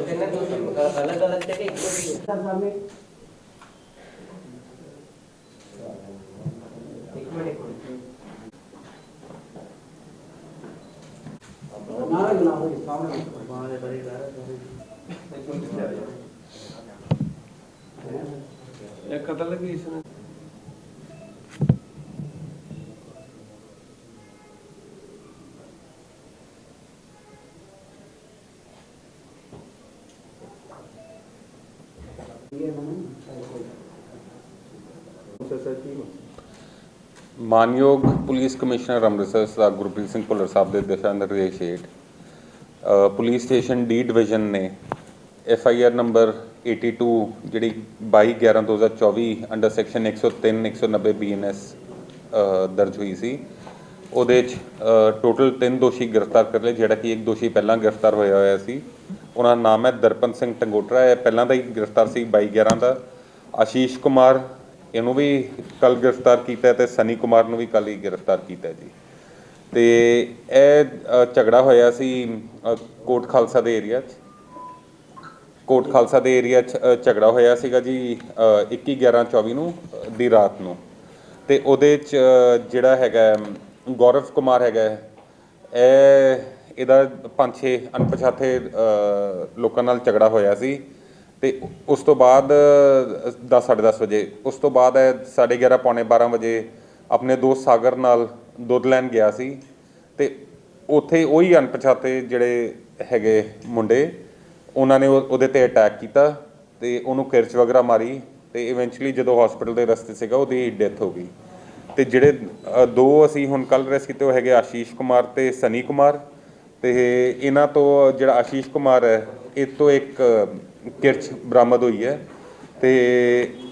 ਤਿੰਨ ਦੋਸ਼ੀ ਅਲੱਗ ਅਲੱਗ ਤੇ ਕਿ ਇੱਕੋ ਮਾਨਯੋਗ ਪੁਲਿਸ ਕਮਿਸ਼ਨਰ ਅੰਮ੍ਰਿਤਸਰ ਸਰਦਾਰ ਗੁਰਪ੍ਰੀਤ ਸਿੰਘ ਭੁੱਲਰ ਸਾਹਿਬ ਦੇ ਦਿਸ਼ਾ ਨਿਰਦੇਸ਼ ਹੇਠ ਪੁਲਿਸ ਸਟੇਸ਼ਨ ਡੀ ਡਿਵੀਜ਼ਨ ਨੇ ਐਫ ਆਈ ਆਰ ਨੰਬਰ 82 ਜਿਹੜੀ 22 11 2024 under section 103 190 B N S ਦਰਜ ਹੋਈ ਸੀ। ਉਹਦੇ ਚ ਟੋਟਲ 3 ਦੋਸ਼ੀ ਗ੍ਰਿਫਤਾਰ ਕਰ ਲਏ, ਜਿਹੜਾ ਕਿ ਇੱਕ ਦੋਸ਼ੀ ਪਹਿਲਾਂ ਗ੍ਰਿਫਤਾਰ ਹੋਇਆ ਹੋਇਆ ਸੀ। ਉਹਨਾਂ ਦਾ ਨਾਮ ਹੈ ਦਰਪਨ ਸਿੰਘ ਟੰਗੋਟਰਾ। ਇਹ ਪਹਿਲਾਂ ਦਾ ਹੀ ਗ੍ਰਿਫਤਾਰ ਸੀ 22 11 ਦਾ। ਆਸ਼ੀਸ਼ ਕੁਮਾਰ ਇਹਨੂੰ ਵੀ ਕੱਲ ਗ੍ਰਿਫਤਾਰ ਕੀਤਾ ਹੈ ਤੇ ਸਨੀ ਕੁਮਾਰ ਨੂੰ ਵੀ ਕੱਲ ਹੀ ਗ੍ਰਿਫਤਾਰ ਕੀਤਾ ਜੀ। ਤੇ ਇਹ ਝਗੜਾ ਹੋਇਆ ਸੀ ਕੋਟ ਖਾਲਸਾ ਦੇ ਏਰੀਆ 'ਚ। ਕੋਟ ਖਾਲਸਾ ਦੇ ਏਰੀਆ 'ਚ ਝਗੜਾ ਹੋਇਆ ਸੀਗਾ ਜੀ ਅ, 21 11 24 ਨੂੰ ਦੀ ਰਾਤ ਨੂੰ। ਤੇ ਉਹਦੇ 'ਚ ਜਿਹੜਾ ਹੈਗਾ ਗੌਰਵ ਕੁਮਾਰ ਹੈਗਾ ਇਹ ਇਹਦਾ ਪੰਜ ਛੇ ਅਣਪਛਾਤੇ ਲੋਕਾਂ ਨਾਲ ਝਗੜਾ ਹੋਇਆ ਸੀ ਤੇ ਉਸ ਤੋਂ ਬਾਅਦ 10 10:30 ਵਜੇ, ਉਸ ਤੋਂ ਬਾਅਦ ਇਹ 11:30 ਪੌਣੇ 12 ਵਜੇ ਆਪਣੇ ਦੋਸਤ ਸਾਗਰ ਨਾਲ ਦੁੱਧ ਲੈਣ ਗਿਆ ਸੀ ਤੇ ਉੱਥੇ ਉਹੀ ਅਣਪਛਾਤੇ ਜਿਹੜੇ ਹੈਗੇ ਮੁੰਡੇ, ਉਹਨਾਂ ਨੇ ਉਹ- ਉਹਦੇ ਤੇ ਅਟੈਕ ਕੀਤਾ ਤੇ ਉਹਨੂੰ ਕਿਰਚ ਵਗੈਰਾ ਮਾਰੀ ਤੇ ਇਵੈਂਚੁਅਲੀ ਜਦੋਂ ਹਸਪੀਟਲ ਦੇ ਰਸਤੇ ਸੀਗਾ ਉਹਦੀ ਡੈਥ ਹੋ ਗਈ। ਤੇ ਜਿਹੜੇ ਦੋ ਅਸੀਂ ਹੁਣ ਕੱਲ ਰੈਸ ਕੀਤੇ ਉਹ ਹੈਗੇ ਆਸ਼ੀਸ਼ ਕੁਮਾਰ ਤੇ ਸਨੀ ਕੁਮਾਰ। ਤੇ ਇਹਨਾਂ ਤੋਂ ਜਿਹੜਾ ਆਸ਼ੀਸ਼ ਕੁਮਾਰ ਹੈ ਇਹ ਤੋਂ ਇੱਕ ਕਿਰਚ ਬਰਾਮਦ ਹੋਈ ਹੈ। ਤੇ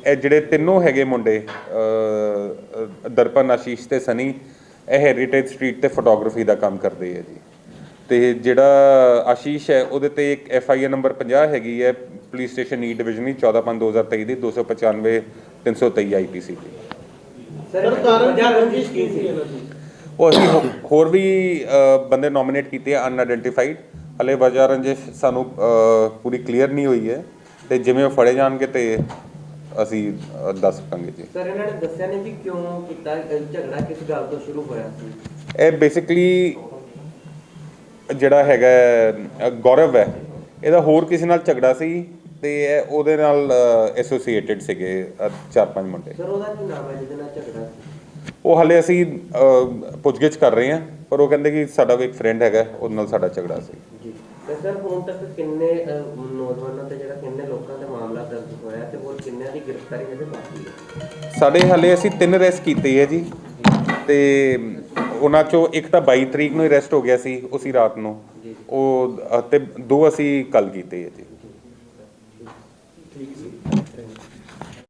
ਇਹ ਜਿਹੜੇ ਤਿੰਨੋਂ ਹੈਗੇ ਮੁੰਡੇ ਅ, ਦਰਪਨ ਆਸ਼ੀਸ਼ ਤੇ ਸਨੀ ਇਹ ਹੈਰੀਟੇਜ ਸਟਰੀਟ ਤੇ ਫੋਟੋਗ੍ਰਾਫੀ ਦਾ ਕੰਮ ਕਰਦੇ ਹੈ ਜੀ। ਤੇ ਜਿਹੜਾ ਆਸ਼ੀਸ਼ ਹੈ ਉਹਦੇ ਤੇ ਇੱਕ ਐਫ ਆਈ ਆਰ ਨੰਬਰ 50 ਹੈਗੀ ਹੈ ਪੁਲਿਸ ਸਟੇਸ਼ਨ ਈ ਡਿਵੀਜ਼ਨ 14 5 2023 ਦੀ 295 323 ਆਈਪੀਸੀ ਦੀ ਸਰ ਵਜ੍ਹਾ ਰੰਜਿਸ਼ ਕੀ ਸੀ? ਉਹ ਅਸੀਂ ਹੋ- ਹੋਰ ਵੀ ਅ, ਬੰਦੇ ਨੋਮੀਨੇਟ ਕੀਤੇ ਆ ਅਨਆਇਡੈਂਟੀਫਾਈਡ ਹਲੇ ਵਜ੍ਹਾ ਰੰਜਿਸ਼ ਸਾਨੂੰ ਅ, ਪੂਰੀ ਕਲੀਅਰ ਨਹੀਂ ਹੋਈ ਹੈ। ਤੇ ਜਿਵੇਂ ਉਹ ਫੜੇ ਜਾਣਗੇ ਤੇ ਅਸੀਂ ਅ, ਦੱਸ ਸਕਾਂਗੇ ਜੀ। ਸਰ ਇਹਨਾਂ ਨੇ ਦੱਸਿਆ ਨਹੀਂ ਵੀ ਕਿਉਂ ਕੀਤਾ ਝਗੜਾ ਕਿਸ ਗੱਲ ਤੋਂ ਸ਼ੁਰੂ ਹੋਇਆ ਸੀ? ਇਹ ਬੇਸਿਕਲੀ ਜਿਹੜਾ ਹੈਗਾ ਹੈ, ਅ, ਗੌਰਵ ਹੈ। ਇਹਦਾ ਹੋਰ ਕਿਸੇ ਨਾਲ ਝਗੜਾ ਸੀ ਤੇ ਇਹ ਉਹਦੇ ਨਾਲ ਐਸੋਸੀਏਟਿਡ ਸੀਗੇ ਅ, ਚਾਰ ਪੰਜ ਮੁੰਡੇ। ਸਰ ਉਹਦਾ ਕੀ ਨਾਮ ਹੈ ਜਿਹਦੇ ਨਾਲ ਝਗੜਾ ਸੀ? ਉਹ ਹਲੇ ਅਸੀਂ ਪੁੱਛਗਿੱਛ ਕਰ ਰਹੇ ਹਾਂ ਪਰ ਉਹ ਕਹਿੰਦੇ ਕਿ ਸਾਡਾ ਕੋਈ ਫਰੈਂਡ ਹੈਗਾ ਉਹਦੇ ਨਾਲ ਸਾਡਾ ਝਗੜਾ ਸੀ। ਸਾਡੇ ਹਲੇ ਅਸੀਂ ਤਿੰਨ ਅਰੈਸਟ ਕੀਤੇ ਹੈ ਜੀ। ਤੇ ਉਹਨਾਂ ਚੋਂ ਇੱਕ ਤਾਂ 22 ਤਰੀਕ ਨੂੰ ਅਰੈਸਟ ਹੋ ਗਿਆ ਸੀ ਉਸੇ ਰਾਤ ਨੂੰ। ਉਹ ਤੇ ਦੋ ਅਸੀਂ ਕੱਲ ਕੀਤੇ ਹੈ ਜੀ।